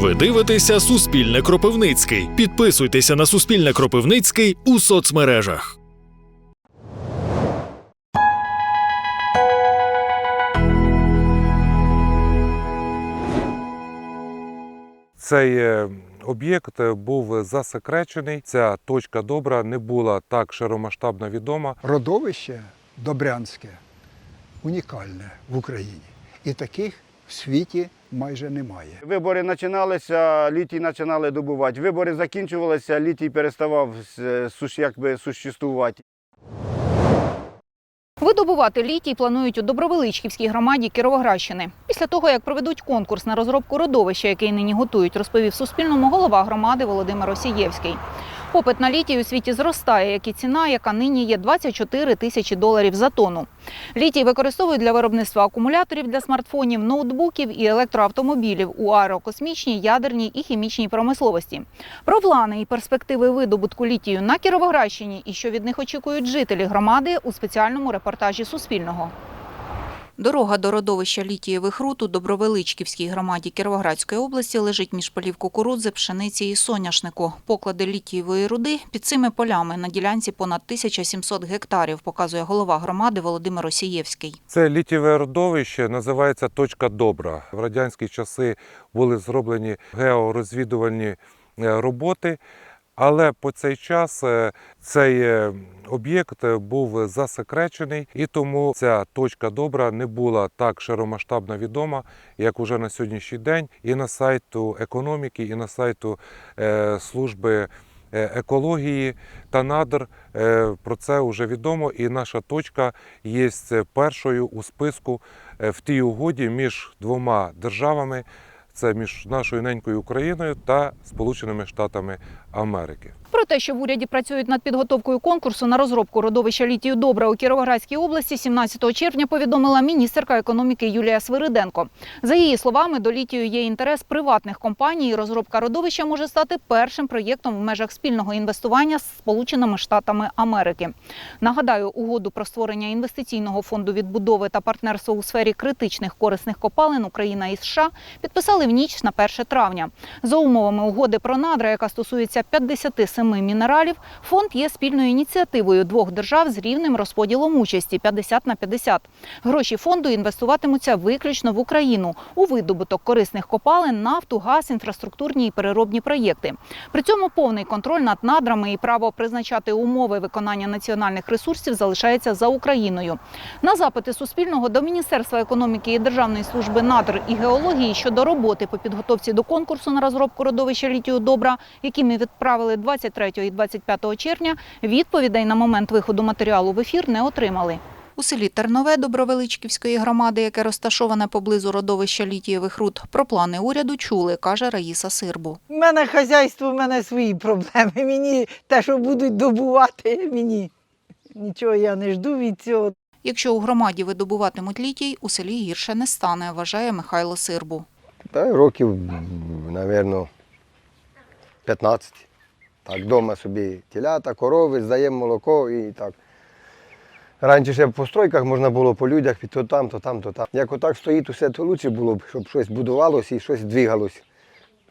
Ви дивитеся Суспільне Кропивницький. Підписуйтеся на Суспільне Кропивницький у соцмережах. Цей е, об'єкт е, був засекречений. Ця точка добра не була так широмасштабно відома. Родовище Добрянське унікальне в Україні. І таких в світі майже немає. Вибори починалися, літій починали добувати. Вибори закінчувалися, літій переставав якби существувати. Видобувати літій планують у Добровеличківській громаді Кіровоградщини. Після того, як проведуть конкурс на розробку родовища, який нині готують, розповів Суспільному голова громади Володимир Осієвський. Попит на літій у світі зростає, як і ціна, яка нині є 24 тисячі доларів за тонну. Літій використовують для виробництва акумуляторів для смартфонів, ноутбуків і електроавтомобілів у аерокосмічній, ядерній і хімічній промисловості. Про плани і перспективи видобутку літію на Кіровоградщині і що від них очікують жителі громади у спеціальному репортажі Суспільного. Дорога до родовища літієвих руд у Добровеличківській громаді Кіровоградської області лежить між полів кукурудзи, пшениці і соняшнику. Поклади літієвої руди під цими полями на ділянці понад 1700 гектарів, показує голова громади Володимир Осієвський. Це літіве родовище називається точка добра. В радянські часи були зроблені георозвідувальні е, роботи. Але по цей час е, цей е, об'єкт е, був засекречений, і тому ця точка добра не була так широмасштабно відома, як уже на сьогоднішній день, і на сайту економіки, і на сайту служби екології та надр. Про це вже відомо, і наша точка є першою у списку в тій угоді між двома державами. Це між нашою ненькою Україною та Сполученими Штатами Америки. Про те, що в уряді працюють над підготовкою конкурсу на розробку родовища літію добра у Кіровоградській області 17 червня повідомила міністерка економіки Юлія Свириденко. За її словами, до літію є інтерес приватних компаній. Розробка родовища може стати першим проєктом в межах спільного інвестування з Сполученими Штатами Америки. Нагадаю, угоду про створення інвестиційного фонду відбудови та партнерства у сфері критичних корисних копалин Україна і США підписали в ніч на 1 травня. За умовами угоди про надра, яка стосується 57 мінералів, фонд є спільною ініціативою двох держав з рівним розподілом участі 50 на 50. Гроші фонду інвестуватимуться виключно в Україну у видобуток корисних копалин, нафту, газ, інфраструктурні і переробні проєкти. При цьому повний контроль над надрами і право призначати умови виконання національних ресурсів залишається за Україною. На запити Суспільного до Міністерства економіки і Державної служби надр і геології щодо роботи по підготовці до конкурсу на розробку родовища літію добра, які ми відправили 23 і 25 червня, відповідей на момент виходу матеріалу в ефір не отримали. У селі Тернове Добровеличківської громади, яке розташоване поблизу родовища літієвих руд, про плани уряду чули, каже Раїса Сирбу. У мене хазяйство, у мене свої проблеми. Мені те, що будуть добувати, мені нічого я не жду від цього. Якщо у громаді видобуватимуть літій, у селі гірше не стане, вважає Михайло Сирбу. Та років, мабуть, 15. Так, вдома собі тілята, корови, здаємо молоко і так. Раніше ще по стройках можна було по людях, то там, то там, то там. Як отак стоїть, усе то краще було б, щоб щось будувалося і щось двигалося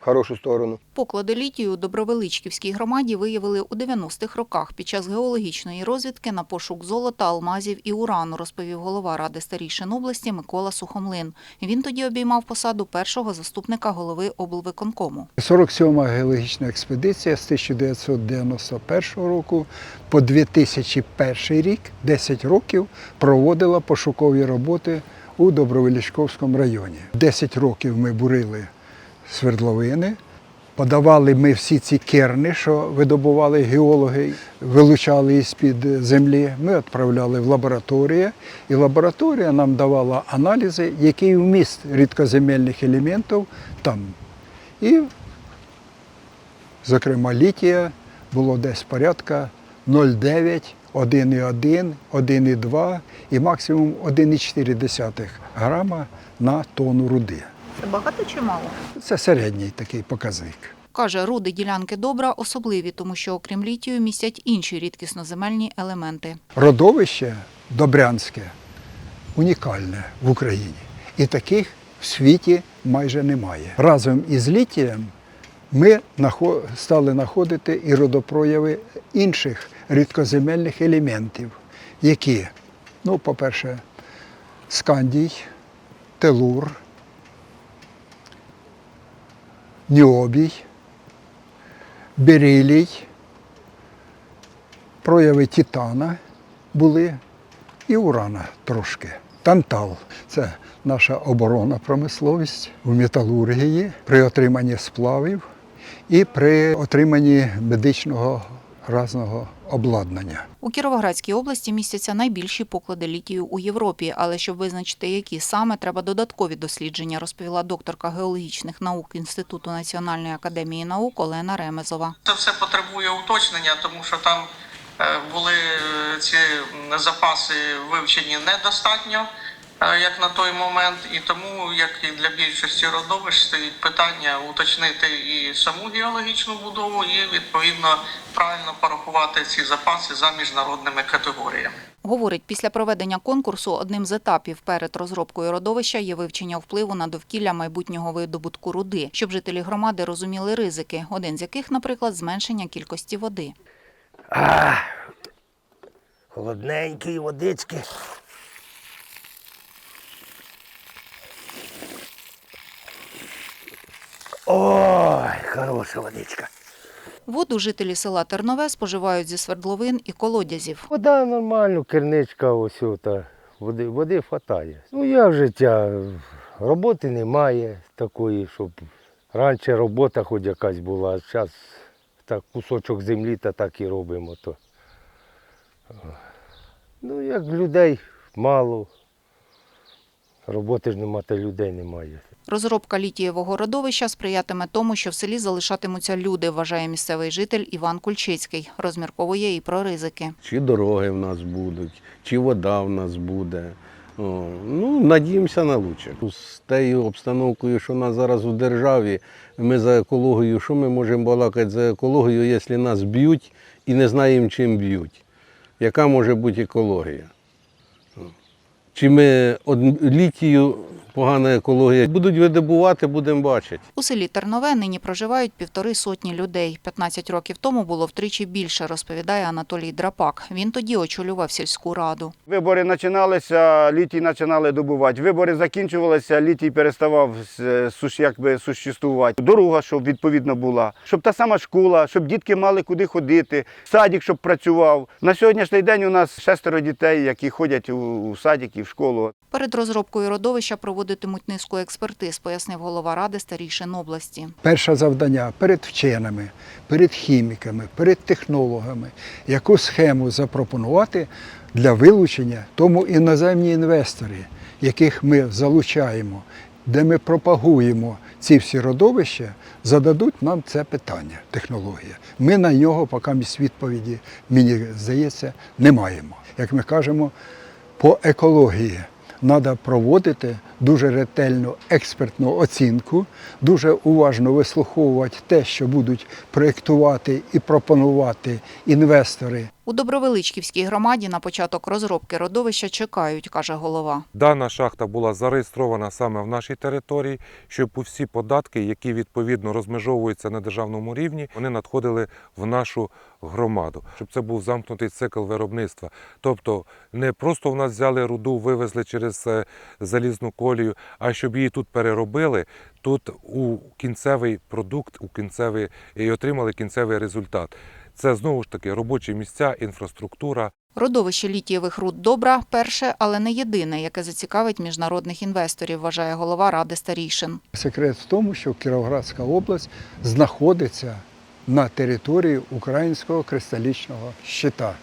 в хорошу сторону. Поклади літію у Добровеличківській громаді виявили у 90-х роках під час геологічної розвідки на пошук золота, алмазів і урану, розповів голова Ради старішин області Микола Сухомлин. Він тоді обіймав посаду першого заступника голови облвиконкому. 47-ма геологічна експедиція з 1991 року по 2001 рік, 10 років, проводила пошукові роботи у Добровеличковському районі. 10 років ми бурили свердловини. Подавали ми всі ці керни, що видобували геологи, вилучали із-під землі. Ми відправляли в лабораторію, і лабораторія нам давала аналізи, який вміст рідкоземельних елементів там. І, зокрема, літія було десь порядка 0,9, 1,1, 1,2 і максимум 1,4 грама на тонну руди. Це багато чи мало? Це середній такий показник. Каже, руди ділянки добра особливі, тому що окрім літію містять інші рідкісноземельні елементи. Родовище Добрянське унікальне в Україні. І таких в світі майже немає. Разом із літієм ми стали знаходити і родопрояви інших рідкоземельних елементів, які, ну, по-перше, скандій, телур, ніобій, берилій, прояви титана були і урана трошки. Тантал це наша оборонна промисловість в металургії при отриманні сплавів і при отриманні медичного разного обладнання. У Кіровоградській області містяться найбільші поклади літію у Європі, але щоб визначити, які саме, треба додаткові дослідження, розповіла докторка геологічних наук Інституту Національної академії наук Олена Ремезова. Це все потребує уточнення, тому що там е, були е, ці запаси вивчені недостатньо, як на той момент, і тому, як і для більшості родовищ, стоїть питання уточнити і саму геологічну будову, і відповідно правильно порахувати ці запаси за міжнародними категоріями. Говорить, після проведення конкурсу одним з етапів перед розробкою родовища є вивчення впливу на довкілля майбутнього видобутку руди, щоб жителі громади розуміли ризики, один з яких, наприклад, зменшення кількості води. А, холодненької водички. Ой, хороша водичка. Воду жителі села Тернове споживають зі свердловин і колодязів. Вода нормально, керничка ось та води, води хватає. Ну як життя, роботи немає такої, щоб раніше робота хоч якась була, а зараз так кусочок землі та так і робимо. То. Ну, як людей мало. Роботи ж нема, та людей немає. Розробка літієвого родовища сприятиме тому, що в селі залишатимуться люди, вважає місцевий житель Іван Кульчицький. Розмірковує і про ризики. Чи дороги в нас будуть, чи вода в нас буде. Ну, надіємося на лучше. З тією обстановкою, що в нас зараз у державі, ми за екологію, що ми можемо балакати за екологію, якщо нас б'ють і не знаємо, чим б'ють? Яка може бути екологія? Чи ми літію погана екологія? Будуть видобувати, будемо бачити. У селі Тернове нині проживають півтори сотні людей. 15 років тому було втричі більше, розповідає Анатолій Драпак. Він тоді очолював сільську раду. Вибори починалися, літій починали добувати. Вибори закінчувалися, літій переставав якби, существувати. Дорога, щоб відповідно була, щоб та сама школа, щоб дітки мали куди ходити, садик, щоб працював. На сьогоднішній день у нас шестеро дітей, які ходять у, садик і в школу. Перед розробкою родовища проводитимуть низку експертиз, пояснив голова ради старішин області. Перше завдання перед вченими, перед хіміками, перед технологами, яку схему запропонувати для вилучення тому іноземні інвестори, яких ми залучаємо, де ми пропагуємо ці всі родовища, зададуть нам це питання, технологія. Ми на нього поки відповіді, мені здається, не маємо. Як ми кажемо, по екології треба проводити дуже ретельну експертну оцінку, дуже уважно вислуховувати те, що будуть проєктувати і пропонувати інвестори. У Добровеличківській громаді на початок розробки родовища чекають, каже голова. Дана шахта була зареєстрована саме в нашій території, щоб усі податки, які відповідно розмежовуються на державному рівні, вони надходили в нашу громаду, щоб це був замкнутий цикл виробництва. Тобто не просто в нас взяли руду, вивезли через е, залізну колію, а щоб її тут переробили, тут у кінцевий продукт, у кінцевий і отримали кінцевий результат. Це знову ж таки робочі місця, інфраструктура, Родовище літієвих руд добра перше, але не єдине, яке зацікавить міжнародних інвесторів, вважає голова ради старішин. Секрет в тому, що Кіровоградська область знаходиться на території українського кристалічного щита.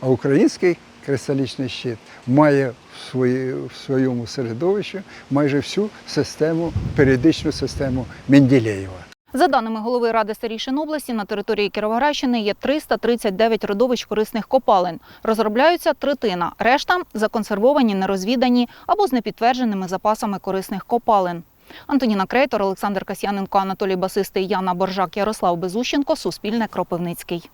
А український кристалічний щит має в, свої, в своєму середовищі майже всю систему, періодичну систему Менделєєва. За даними голови ради старішин області, на території Кіровоградщини є 339 родовищ корисних копалин. Розробляються третина, решта законсервовані, нерозвідані або з непідтвердженими запасами корисних копалин. Антоніна Крейтор, Олександр Касьяненко, Анатолій Басистий, Яна Боржак, Ярослав Безущенко, Суспільне Кропивницький.